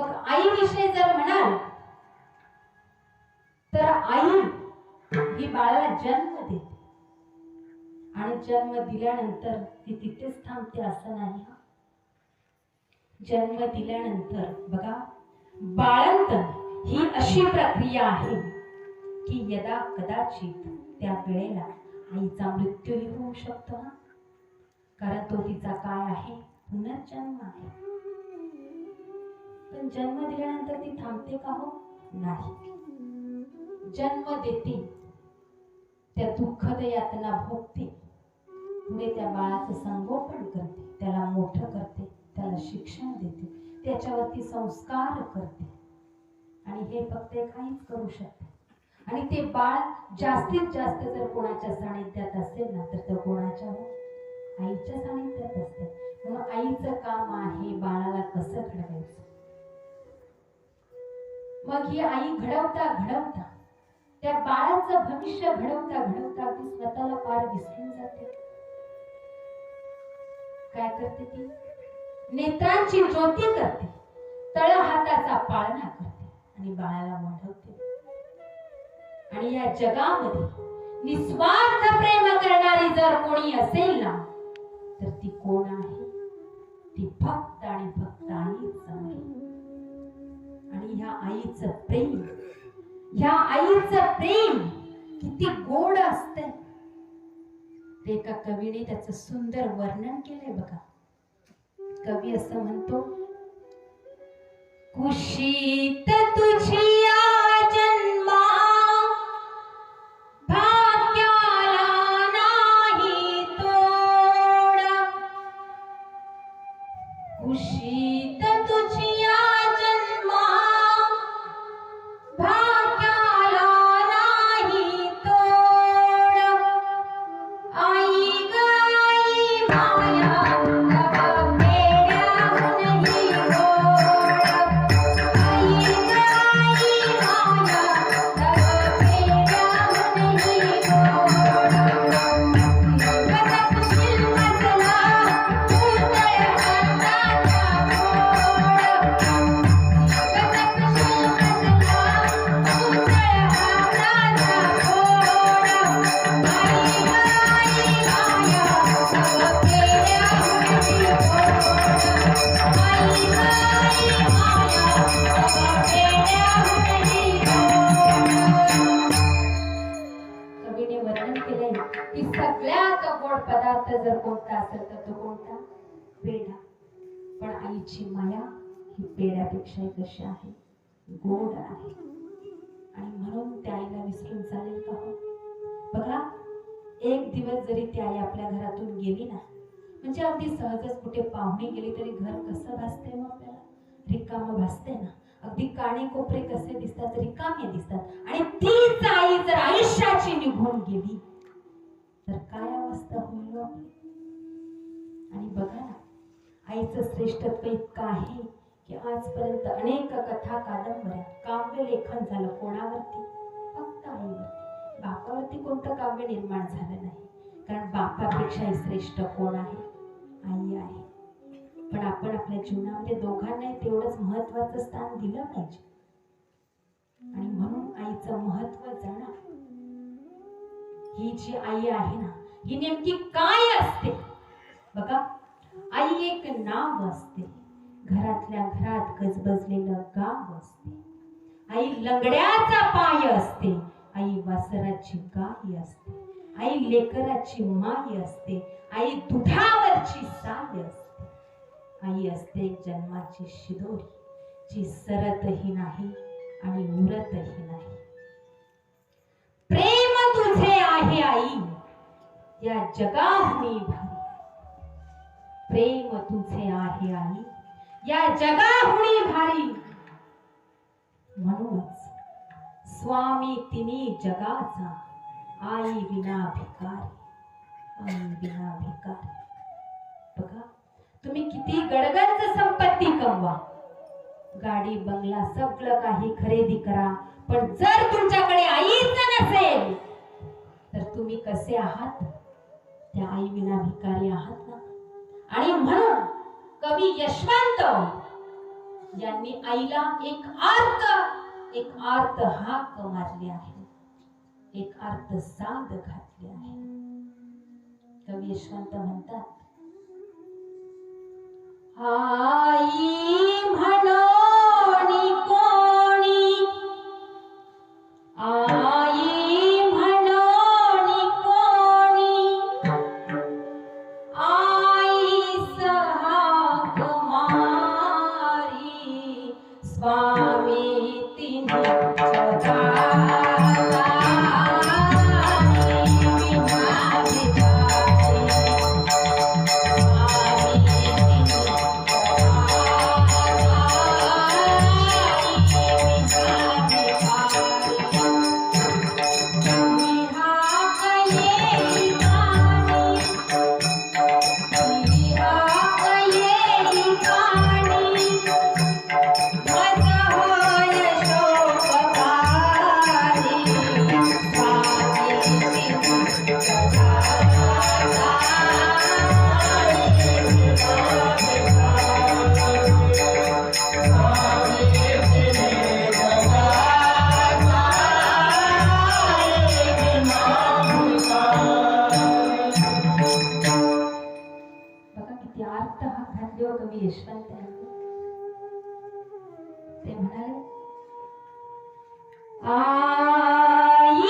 मग आईविषयी जर म्हणाल तर आई ही बाळाला जन्म देते. आणि जन्म दिल्यानंतर ती तिथेच थांबते असं नाही जन्म दिल्यानंतर बघा बाळंतन ही अशी प्रक्रिया आहे की यदा कदाचित त्या वेळेला आईचा मृत्यूही होऊ शकतो ना कारण तो तिचा काय आहे? पुनर्जन्म आहे. पण जन्म दिल्यानंतर ती थांबते का हो? नाही. जन्म देते. त्या दुःखद यातना भोगते. पुढे त्या बाळाचं संगोपन करते. त्याला मोठं करते. त्याला शिक्षण देते. त्याच्यावरती संस्कार करते. आणि हे फक्त काहीच करू शकते आणि ते बाळ जास्तीत जास्त जर कोणाच्या सानिध्यात असेल ना तर तो कोणाच्या हो? आईच्या सानिध्यात असते. म्हणून आईचं काम आहे बाळाला कसं घडवायचं? मग ही आई घडवता घडवता त्या बाळाचं भविष्य घडवता घडवता ती स्वतःला पार विसरून जाते. काय करते ती? नेत्रांची ज्योती करते तळ हाताचा पाळणा करते आणि बाळाला वाढवते आणि या जगामध्ये निस्वार्थ प्रेम करणारी जर कोणी असेल ना तर ती कोण आहे? प्रेम. ह्या आईचं प्रेम किती गोड असत. ते एका कवीने त्याच सुंदर वर्णन केलंय बघा. कवी असं म्हणतो कुशीत तुझी गोड जर कोणता असेल तर तो कोणता? पेढा पण आईची माया ही पेढ्यापेक्षा कशी आहे? गोड आहे. आणि म्हणून त्या आईला विसरून चालेल का हो? बघा एक दिवस जरी ती आई आपल्या घरातून गेली ना म्हणजे अगदी सहजच कुठे पाहुणे गेली तरी घर कसं भासते मग आपल्याला? रिकाम भासते ना. अगदी काणे कोपरे कसे दिसतात रिकामे दिसतात. आणि तीच आई जर आयुष्याची निघून गेली तर काय अवस्था होऊन आणि बघा ना आईचं श्रेष्ठत्व इतकं आहे की आजपर्यंत अनेक कथा कादंबऱ्या काव्य लेखन झालं कोणावरती? फक्त आईवरती. बापावरती कोणतं काव्य निर्माण झालं नाही? कारण बापापेक्षाही श्रेष्ठ कोण आहे? आई आहे. पण आपण आपल्या जीवनामध्ये दोघांनाही तेवढंच महत्वाचं स्थान दिलं पाहिजे. आणि म्हणून आईचं महत्त्व जाणा. ही जी आई आहे ना ही नेमकी काय असते? बघा आई एक नाव असते. घरातल्या घरात गजबजलेलं गाव असते. आई लंगड्याचा पाय असते. आई वासराची गाय असते. आई लेकराची माई असते. आई दुधावरची साय असते. आई असते जन्माची शिदोरी जी सरतही नाही आणि उरतही नाही. प्रेम तुझे आहे आई. या जगाहुनी भारी प्रेम तुझे आहे आई. या जगाहुणी भारी म्हणूनच स्वामी तिनी जगाचा आई विना भिकारी आई विना भिकारी. बघा तुम्ही किती गडगंज संपत्ती कमवा. गाडी बंगला सगळं काही खरेदी करा. पण जर तुमच्याकडे आईच नसेल तर तुम्ही कसे आहात? त्या आई विना भिकारी आहात ना? आणि म्हणून कवी यशवंत यांनी आईला एक आर्त एक आर्त हाक मारले आहे एक आर्त साध घातली आहे. कवी यशवंत म्हणतात आई म्हणोनी कोणी आई हो कवी यशवंत. ते म्हणाले आई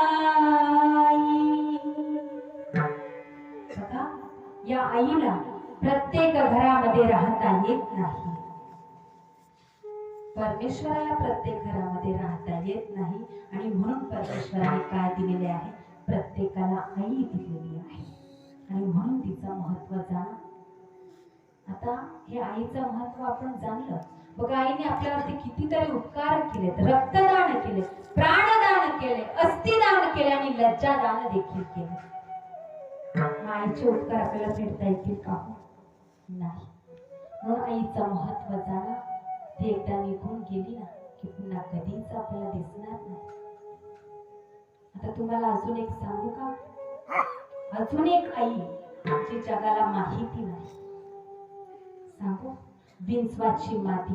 आई बघा या आईला प्रत्येक घरामध्ये राहता येत नाही परमेश्वराला प्रत्येक घरामध्ये राहता येत नाही आणि म्हणून परमेश्वराने काय दिलेले आहे प्रत्येकाला आई दिलेली आहे. आणि म्हणून तिचं महत्त्व जाण. आता हे आईचं महत्त्व आपण जाणलं. बघा आईने आपल्यावरती कितीतरी उपकार केलेत. रक्तदान केले प्राणदान केले अस्थिदान केले आणि लज्जादान देखील केले. आईचे उपकार आपल्याला फेडता येतील का? हो? नाही. म्हणून आईचं महत्त्व जाणं. ती एकदा निघून गेली ना की पुन्हा कधीच आपल्याला दिसणार नाही. आता तुम्हाला अजून एक सांगू का? अजून एक आई जी जगाला माहिती नाही. सांगू? बिनस्वाची माती.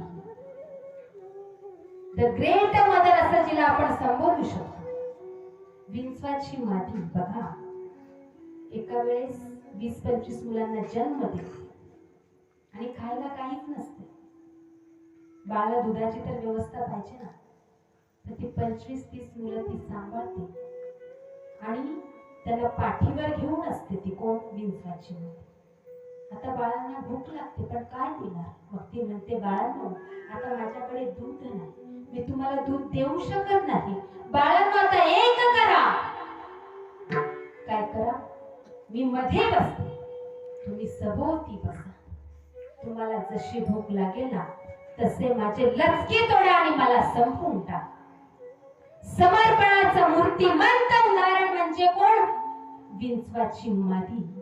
द ग्रेट मदर असं जिला आपण संबोधू शकतो. बिनस्वाची माती. बघा. एका वेळेस वीस पंचवीस मुलांना जन्म देते. आणि खायला काहीच नसते. बाळाला दुधाची तर व्यवस्था पाहिजे ना. तर ती पंचवीस तीस मुलं ती सांभाळते. आणि त्याला पाठीवर घेऊन असते ती कोण? विंचवाची आता बाळांना भूक लागते पण काय देणार? मग ती म्हणते बाळांनो आता माझ्याकडे दूध नाही. मी तुम्हाला दूध देऊ शकत नाही. बाळांनो आता एक करा. काय करा? मी मध्ये बसते. तुम्ही सभोवती बसा. तुम्हाला जशी भूक लागेल ना तसे माझे लचके तोडा आणि मला संपून टाका. समर्पणाचं मूर्तिमंत उदाहरण म्हणजे कोण? विंचवाची मादी